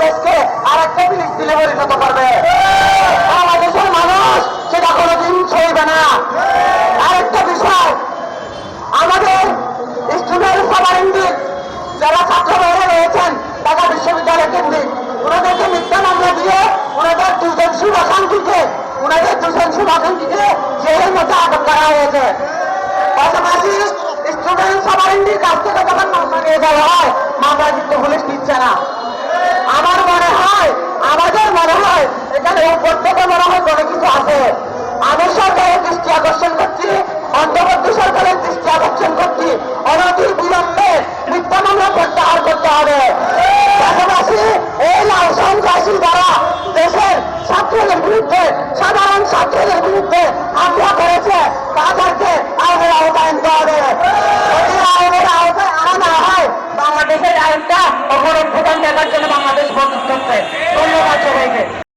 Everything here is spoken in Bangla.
বাংলাদেশকে আরেকটা ফিলিস্তিনে পরিণত করবে। বাংলাদেশের মানুষ সেটা কোনোদিন সইবে না। আরেকটা বিষয়, আমাদের স্টুডেন্ট সবার সবারিন্দির যারা ছাত্র বাইরে রয়েছেন, ঢাকা বিশ্ববিদ্যালয় কেন্দ্রিক, ওনাদেরকে মিথ্যা মামলা দিয়ে ওনাদের দুজন শুভাকাঙ্ক্ষীকে ওনাদের দুজন শুভাকাঙ্ক্ষীকে জেলের মধ্যে আটক করা হয়েছে। পাশাপাশি স্টুডেন্ট সবারিন্দির কাছ থেকে যখন মামলা নিয়ে যাওয়া হয় হয় আছে? আমি সরকারের দৃষ্টি আকর্ষণ করছি, অন্তর্বর্তী সরকারের দৃষ্টি আকর্ষণ করছি অনধিক বিলম্বে প্রত্যাহার করতে হবে। পাশাপাশি এই লাল সন্ত্রাসী দ্বারা দেশের ছাত্রদের বিরুদ্ধে, সাধারণ ছাত্রদের বিরুদ্ধে আগ্রহ করেছে, তাদেরকে আইনের আওতায় আনতে হবে। আওতায় আনা হয়, বাংলাদেশের আইনটা অপরের প্রদান দেখার জন্য